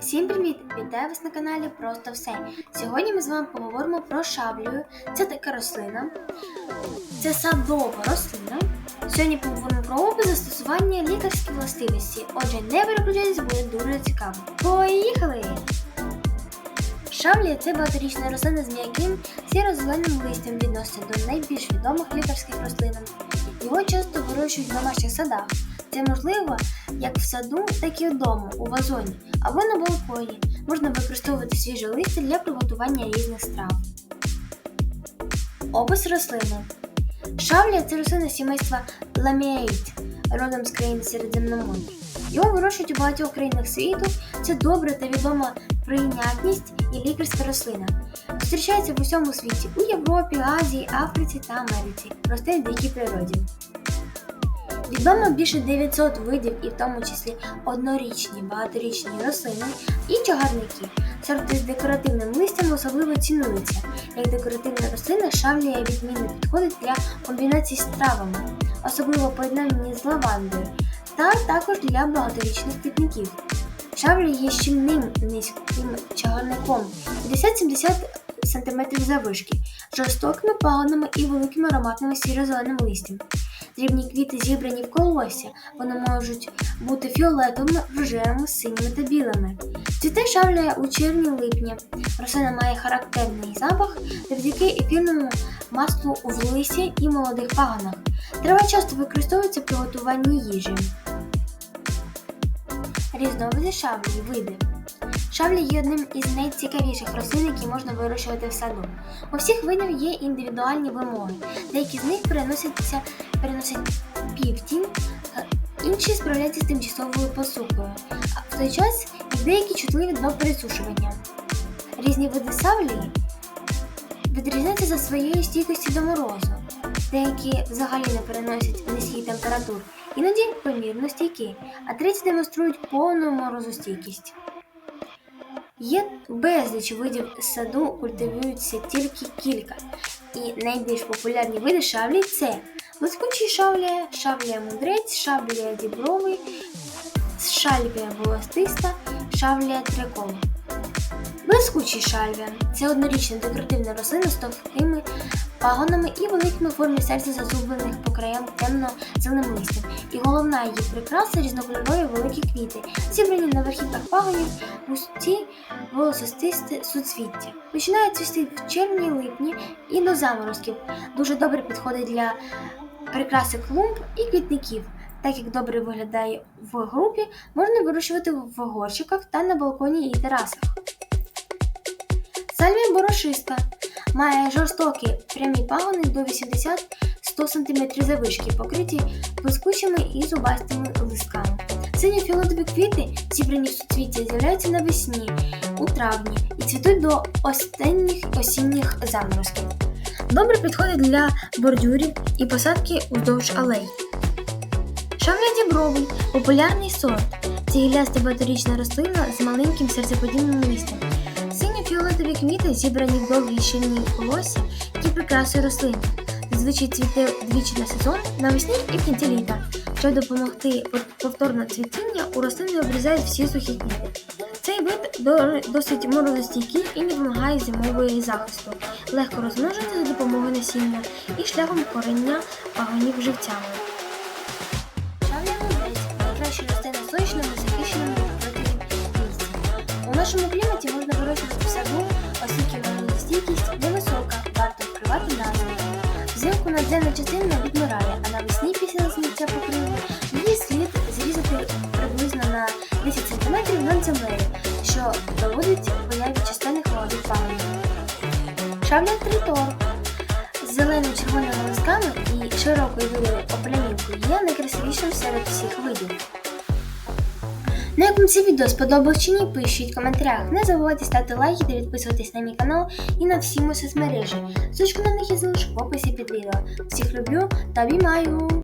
Всім привіт! Вітаю вас на каналі Просто все. Сьогодні ми з вами поговоримо про шаблю. Це така рослина. Це садова рослина. Сьогодні поговоримо про опис застосування лікарські властивості. Отже, не переключайтесь, буде дуже цікаво. Поїхали! Шавлія це багаторічна рослина з м'яким сіро-зеленим листям відноситься до найбільш відомих лікарських рослин. Його часто вирощують в домашніх садах. Це можливо як в саду, так і вдома, у вазоні або на балконі. Можна використовувати свіже листя для приготування різних страв. Опис рослини. Шавлія це рослина сімейства Ламіаїд, родом з країн Середземномор'я. Його вирощують у багатьох країнах світу. Це добра та відома прийнятність і лікарська рослина. Зустрічається в усьому світі у Європі, Азії, Африці та Америці. Росте в дикій природі. Відомо більше 900 видів, і в тому числі однорічні, багаторічні рослини і чагарники. Сорти з декоративним листям особливо цінуються. Як декоративна рослина, шавлія відмінно підходить для комбінацій з травами, особливо поєднання з лавандою, та також для багаторічних квітників. Шавлія є щільним низьким чагарником 50-70 см завишки, жорстокими пагонами і великим ароматним сіро-зеленим листям. Дрібні квіти зібрані в колосся, вони можуть бути фіолетовими, рожевими, синіми та білими. Цвіте шавляє у червні-липні. Рослина має характерний запах завдяки ефірному маслу в лисі і молодих паганах. Трава часто використовується при готуванні їжі. Різновиди шавлії види. Шавлі є одним із найцікавіших рослин, які можна вирощувати в саду. У всіх видів є індивідуальні вимоги. Деякі з них переносяться, переносять півтінь, інші справляються з тимчасовою посухою, а в той час деякі чутливі до пересушування. Різні види савлії відрізняються за своєю стійкістю до морозу. Деякі взагалі не переносять низьких температур, іноді помірно стійкі, а треті демонструють повну морозостійкість. Є безліч видів саду, культивуються тільки кілька. І найбільш популярні види шавлі це блискучий шавлія, шавлія мудрець, шавлія дібровий, шальвія волостиста, шавлія трикола. Блискучий шальвія це однорічна декоративна рослина з товстими пагонами і великими формі серця зазублених по краям темно-зеленим листям. І головна її прикраса різнокольорові великі квіти, зібрані на верхівках пагонів густі волосистисте суцвіття. Починає цвісти в червні-липні і до заморозків. Дуже добре підходить для прикраси клумб і квітників. Так як добре виглядає в групі, можна вирощувати в горщиках та на балконі і терасах. Сальвія борошиста має жорстокі прямі пагони до 80-100 см завишки, покриті блискучими і зубастими листками. Синьо-фіолетові квіти, зібрані в суцвіття, з'являються навесні, у травні і цвітуть до останніх осінніх заморозків. Добре підходить для бордюрів і посадки уздовж алей. Шавля дібровий популярний сорт. Це гіляста багаторічна рослина з маленьким серцеподібним листям. Синьо-фіолетові квіти зібрані в довгій щільній колосі, які прикрасує рослину. Зазвичай цвіте двічі на сезон навесні і в кінці літа. Щоб допомогти повторне цвітіння, у рослини обрізають всі сухі квіти. Цей вид досить морозостійкий і не вимагає зимової захисту, легко розмножується за допомогою насіння і шляхом корення пагонів живцями. Надземна частина відмирає, а навесні після зняття покриву її слід зрізати приблизно на 10 см над землею, що доводить появі частинних молодих пагонів. Шавля тритор з зелено-червоними листками і широкою білою оплянівкою є найкрасивішим серед всіх видів. Ну, як вам це відео сподобалось чи ні, пишіть в коментарях. Не забувайте ставити лайки та підписуватись на мій канал і на всі мої соцмережі. Ссылочку на них я залишу в описі під відео. Всіх люблю та обіймаю!